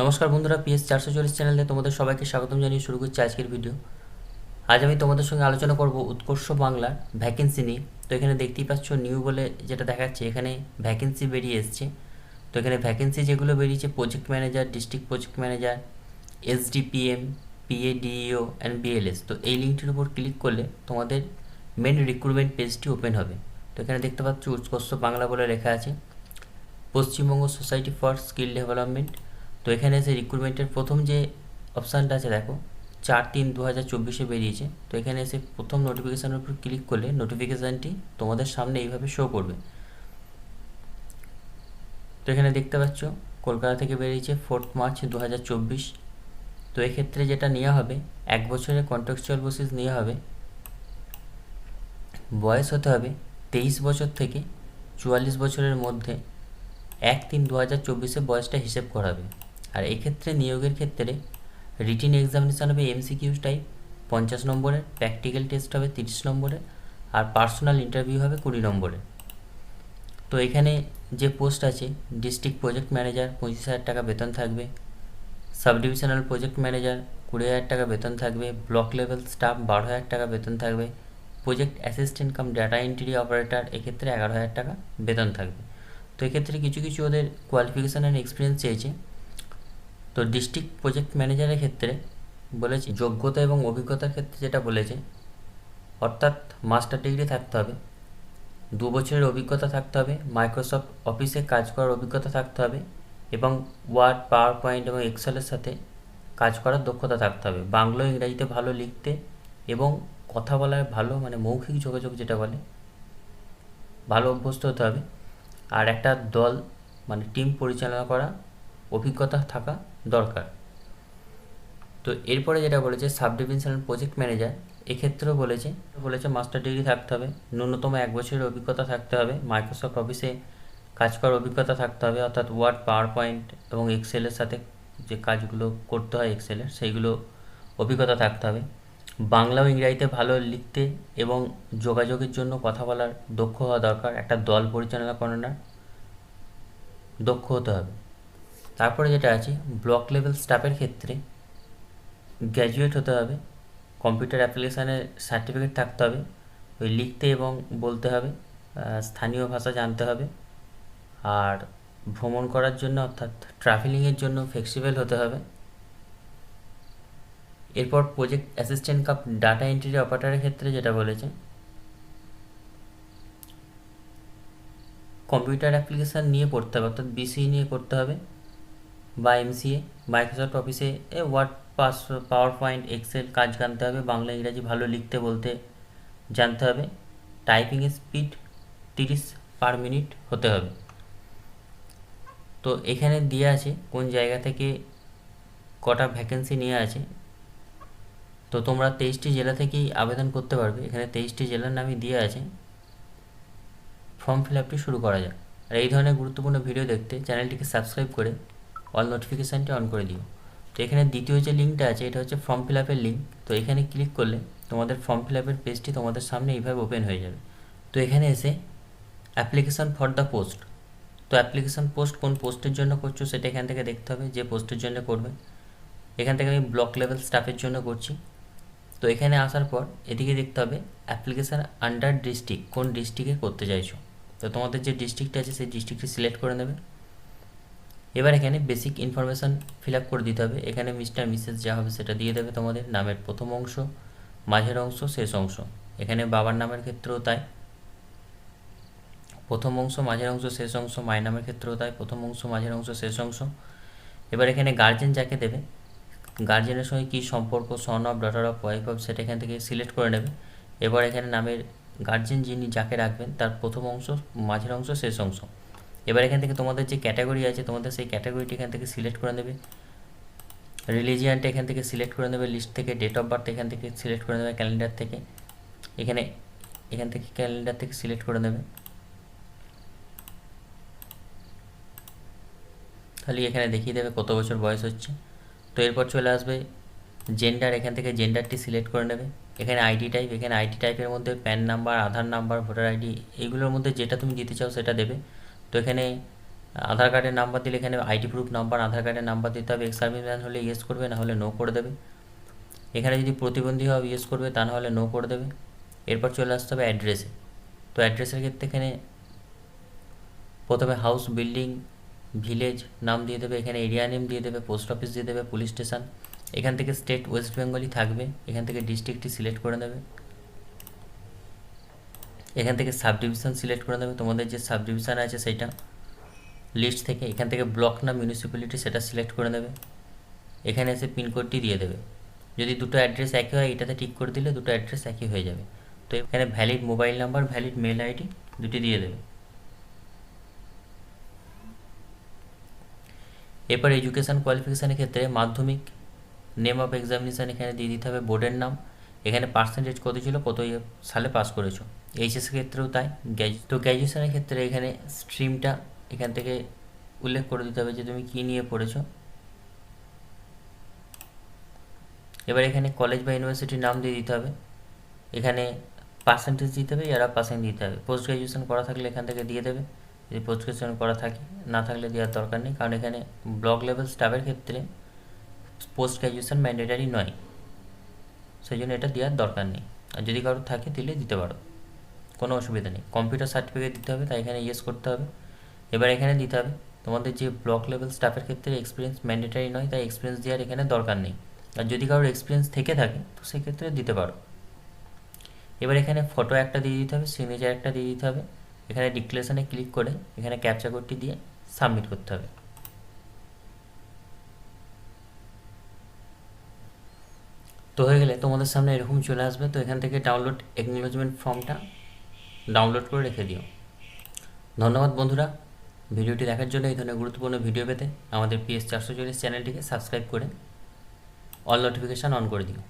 নমস্কার বন্ধুরা পিএস চারশো চল্লিশ চ্যানেলে তোমাদের সবাইকে স্বাগতম জানিয়ে শুরু করছি আজকের ভিডিও আজ আমি তোমাদের সঙ্গে আলোচনা করব উৎকর্ষ বাংলার ভ্যাকেন্সি নিয়ে। তো এখানে দেখতেই পাচ্ছ নিউ বলে যেটা দেখাচ্ছে, এখানে ভ্যাকেন্সি বেরিয়ে এসছে। তো এখানে ভ্যাকেন্সি যেগুলো বেরিয়েছে project manager district project manager SDPM PADEO and BLS তো এই লিঙ্কটির উপর ক্লিক করলে তোমাদের মেন রিক্রুটমেন্ট পেজটি ওপেন হবে। তো এখানে দেখতে পাচ্ছ, উৎকর্ষ বাংলা বলে লেখা আছে। Paschimbanga society for skill development তো এখানে এসে রিক্রুটমেন্টের প্রথম যে অপশানটা আছে, দেখো, চার তিন দু হাজার চব্বিশে বেরিয়েছে। তো এখানে এসে প্রথম নোটিফিকেশানের উপর ক্লিক করলে নোটিফিকেশানটি তোমাদের সামনে এইভাবে শো করবে। তো এখানে দেখতে পাচ্ছ, কলকাতা থেকে বেরিয়েছে ফোর্থ মার্চ দু হাজার চব্বিশ। তো এক্ষেত্রে যেটা নেওয়া হবে, এক বছরের কন্ট্রাকচুয়াল বেসিস নেওয়া হবে। বয়স হতে হবে তেইশ বছর থেকে চুয়াল্লিশ বছরের মধ্যে। এক তিন দু হাজার চব্বিশে বয়সটা হিসেব করাবে আর এক্ষেত্রে নিয়োগের ক্ষেত্রে রিটিন এক্সামিনেশান হবে এমসিকিউ টাইপ পঞ্চাশ নম্বরের প্র্যাকটিক্যাল টেস্ট হবে তিরিশ নম্বরের আর পার্সোনাল ইন্টারভিউ হবে কুড়ি নম্বরের তো এখানে যে পোস্ট আছে ডিস্ট্রিক্ট প্রজেক্ট ম্যানেজার পঁচিশ হাজার টাকা বেতন থাকবে সাব ডিভিশনাল প্রজেক্ট ম্যানেজার কুড়ি হাজার টাকা বেতন থাকবে ব্লক লেভেল স্টাফ বারো হাজার টাকা বেতন থাকবে project assistant cum data entry operator এক্ষেত্রে এগারো হাজার টাকা বেতন থাকবে। তো এক্ষেত্রে কিছু কিছু ওদের কোয়ালিফিকেশান অ্যান্ড এক্সপিরিয়েন্স চেয়েছে। তো ডিস্ট্রিক্ট প্রজেক্ট ম্যানেজারের ক্ষেত্রে বলেছে, যোগ্যতা এবং অভিজ্ঞতার ক্ষেত্রে যেটা বলেছে, অর্থাৎ মাস্টার ডিগ্রি থাকতে হবে, দু বছরের অভিজ্ঞতা থাকতে হবে মাইক্রোসফট অফিসে কাজ করার অভিজ্ঞতা থাকতে হবে এবং ওয়ার্ড পাওয়ার পয়েন্ট এবং এক্সেলের সাথে কাজ করার দক্ষতা থাকতে হবে। বাংলা ইংরাজিতে ভালো লিখতে এবং কথা বলার ভালো মানে মৌখিক যোগাযোগ যেটা বলে, ভালো অভ্যস্ত হতে হবে। আর একটা দল মানে টিম পরিচালনা করা অভিজ্ঞতা থাকা দরকার। তো এরপরে যেটা বলেছে সাব ডিভিশনাল প্রজেক্ট ম্যানেজার, এক্ষেত্রেও বলেছে বলেছে মাস্টার ডিগ্রি থাকতে হবে, ন্যূনতম এক বছরের অভিজ্ঞতা থাকতে হবে, মাইক্রোসফট অফিসে কাজ করার অভিজ্ঞতা থাকতে হবে, অর্থাৎ ওয়ার্ড পাওয়ার পয়েন্ট এবং এক্সেলের সাথে যে কাজগুলো করতে হয় এক্সেলের সেইগুলো অভিজ্ঞতা থাকতে হবে। বাংলা ও ইংরাজিতে ভালো লিখতে এবং যোগাযোগের জন্য কথা বলার দক্ষ হওয়া দরকার, একটা দল পরিচালনা করানোর দক্ষ হতে হবে। তারপরে যেটা আছে ব্লক লেভেল স্টাফের ক্ষেত্রে গ্র্যাজুয়েট হতে হবে কম্পিউটার অ্যাপ্লিকেশানের সার্টিফিকেট থাকতে হবে, ওই লিখতে এবং বলতে হবে স্থানীয় ভাষা জানতে হবে, আর ভ্রমণ করার জন্য অর্থাৎ ট্রাভেলিংয়ের জন্য ফ্লেক্সিবল হতে হবে। এরপর project assistant cum data entry অপারেটারের ক্ষেত্রে যেটা বলেছে কম্পিউটার অ্যাপ্লিকেশান নিয়ে পড়তে হবে, অর্থাৎ বিসি নিয়ে করতে হবে। বা এমসিএ মাইক্রোসফট অফিসে এ ওয়ার্ড পাস পাওয়ার পয়েন্ট এক্সেল কাজ জানতে হবে, বাংলা, ইংরাজি ভালো লিখতে, বলতে জানতে হবে। টাইপিংয়ের স্পিড তিরিশ পার মিনিট হতে হবে। তো এখানে দিয়ে আছে কোন জায়গা থেকে কটা ভ্যাকেন্সি নিয়ে আছে। তো তোমরা তেইশটি জেলা থেকেই আবেদন করতে পারবে। এখানে তেইশটি জেলার নামই দিয়ে আছে। ফর্ম ফিল আপটি শুরু করা যাক। আর এই ধরনের গুরুত্বপূর্ণ ভিডিও দেখতে চ্যানেলটিকে সাবস্ক্রাইব করে অল নোটিফিকেশানটি অন করে দিও। তো এখানে দ্বিতীয় যে লিঙ্কটা আছে, এটা হচ্ছে ফর্ম ফিল আপের লিঙ্ক তো এখানে ক্লিক করলে তোমাদের ফর্ম ফিল আপের পেজটি তোমাদের সামনে এইভাবে ওপেন হয়ে যাবে। তো এখানে এসে অ্যাপ্লিকেশান ফর দ্য পোস্ট তো অ্যাপ্লিকেশান পোস্ট কোন পোস্টের জন্য করছ সেটা এখান থেকে দেখতে হবে, যে পোস্টের জন্য করবে। এখান থেকে আমি ব্লক লেভেল স্টাফের জন্য করছি। তো এখানে আসার পর এদিকে দেখতে হবে অ্যাপ্লিকেশান আন্ডার ডিস্ট্রিক্ট কোন ডিস্ট্রিক্টে করতে চাইছো। তো তোমাদের যে ডিস্ট্রিক্টটা আছে, সেই ডিস্ট্রিক্টটি সিলেক্ট করে নেবে। এবার এখানে বেসিক ইনফরমেশান ফিল করে দিতে হবে। এখানে মিস্টার মিসেস যা হবে সেটা দিয়ে দেবে তোমাদের। নামের প্রথম অংশ, মাঝের অংশ, শেষ অংশ। এখানে বাবার নামের ক্ষেত্রেও তাই। প্রথম অংশ, মাঝের অংশ, শেষ অংশ, মায়ের নামের ক্ষেত্রেও তাই। প্রথম অংশ, মাঝের অংশ, শেষ অংশ। এবার এখানে গার্জেন যাকে দেবে গার্জেনের সঙ্গে কী সম্পর্ক son of daughter of wife of সেটা এখান থেকে সিলেক্ট করে নেবে। এবার এখানে নামের গার্জেন যিনি যাকে রাখবেন, তার প্রথম অংশ, মাঝের অংশ, শেষ অংশ। এবার এখান থেকে তোমাদের যে ক্যাটাগরি আছে, তোমাদের সেই ক্যাটাগরিটি এখান থেকে সিলেক্ট করে নেবে। রিলিজিয়ানটা এখান থেকে সিলেক্ট করে নেবে লিস্ট থেকে ডেট অফ বার্থ এখান থেকে সিলেক্ট করে নেবে ক্যালেন্ডার থেকে। এখানে, এখান থেকে ক্যালেন্ডার থেকে সিলেক্ট করে নেবে। তাহলে এখানে দেখিয়ে দেবে কত বছর বয়স হচ্ছে। তো এরপর চলে আসবে জেন্ডার এখান থেকে জেন্ডারটি সিলেক্ট করে নেবে। এখানে আইডি টাইপ এখানে আইডি টাইপের মধ্যে PAN number Aadhaar number voter ID এইগুলোর মধ্যে যেটা তুমি দিতে চাও সেটা দেবে। তো এখানে আধার কার্ডের নাম্বার দিলে এখানে আইডি প্রুফ নাম্বার আধার কার্ডের নাম্বার দিতে হবে এক্স সার্ভিসম্যান হলে ইয়েস করবে, না হলে নো করে দেবে। এখানে যদি প্রতিবন্ধী হবে ইয়েস করবে, তা না হলে নো করে দেবে। এরপর চলে আসতে হবে অ্যাড্রেসে তো অ্যাড্রেসের ক্ষেত্রে এখানে প্রথমে হাউস বিল্ডিং ভিলেজ নাম দিয়ে দেবে, এখানে এরিয়া নেম দিয়ে দেবে পোস্ট অফিস দিয়ে দেবে পুলিশ স্টেশন এখান থেকে স্টেট ওয়েস্ট বেঙ্গলই থাকবে, এখান থেকে ডিস্ট্রিক্টটি সিলেক্ট করে নেবে। এখান থেকে সাব ডিভিশন সিলেক্ট করে নেবে তোমাদের যে সাব ডিভিশন আছে সেটা লিস্ট থেকে এখান থেকে ব্লক না মিউনিসিপ্যালিটি সেটা সিলেক্ট করে নেবে এখানে এসে পিনকোডটি দিয়ে দেবে। যদি দুটো অ্যাড্রেস একই হয়, এটাতে ঠিক করে দিলে দুটো অ্যাড্রেস একই হয়ে যাবে। তো এখানে valid mobile number valid mail ID দুটি দিয়ে দেবে। এরপর এডুকেশান কোয়ালিফিকেশানের ক্ষেত্রে মাধ্যমিক নেম অফ এক্সামিনেশান এখানে দিয়ে দিতে হবে বোর্ডের নাম। এখানে পার্সেন্টেজ কত ছিল? কত সালে পাস করেছ? এইচএস ক্ষেত্রেও তাই। তো গ্র্যাজুয়েশনের ক্ষেত্রে এখানে স্ট্রিমটা এখান থেকে উল্লেখ করে দিতে হবে যে তুমি কী নিয়ে পড়েছো। এবার এখানে কলেজ বা ইউনিভার্সিটির নাম দিয়ে দিতে হবে। এখানে পার্সেন্টেজ দিতে হবে, এরা পার্সেন্ট দিতে হবে। পোস্ট গ্র্যাজুয়েশন করা থাকলে এখান থেকে দিয়ে দেবে। যদি পোস্ট গ্র্যাজুয়েশন করা থাকে, না থাকলে দেওয়ার দরকার নেই। কারণ এখানে ব্লক লেভেল স্টাফের ক্ষেত্রে পোস্ট গ্র্যাজুয়েশন ম্যান্ডেটারি নয়। সেই জন্য এটা দেওয়ার দরকার নেই। আর যদি কারোর থাকে দিলে দিতে পারো। কোনো অসুবিধা নেই। কম্পিউটার সার্টিফিকেট দিতে হবে, তাই এখানে ইয়েস করতে হবে। এবার এখানে দিতে হবে, তোমাদের যে ব্লক লেভেল স্টাফের ক্ষেত্রে এক্সপিরিয়েন্স ম্যান্ডেটারি নয়, তাই এক্সপিরিয়েন্স দেওয়ার এখানে দরকার নেই। আর যদি কারোর এক্সপিরিয়েন্স থেকে থাকে, তো সেক্ষেত্রে দিতে পারো। এবার এখানে ফটো একটা দিয়ে দিতে হবে সিগনেচার একটা দিয়ে দিতে হবে। এখানে ডিক্লারেশনে ক্লিক করে এখানে ক্যাপচা কোডটি দিয়ে সাবমিট করতে হবে। তো হয়ে গেলে তোমাদের সামনে এরকম চলে আসবে, তো এখান থেকে ডাউনলোড একনোলজমেন্ট ফর্মটা ডাউনলোড করে রেখে দিও। ধন্যবাদ বন্ধুরা, ভিডিওটি দেখার জন্য এই ধরনের গুরুত্বপূর্ণ ভিডিও পেতে আমাদের পিএস চারশো চল্লিশ চ্যানেলটিকে সাবস্ক্রাইব করে অল নোটিফিকেশান অন করে দিও।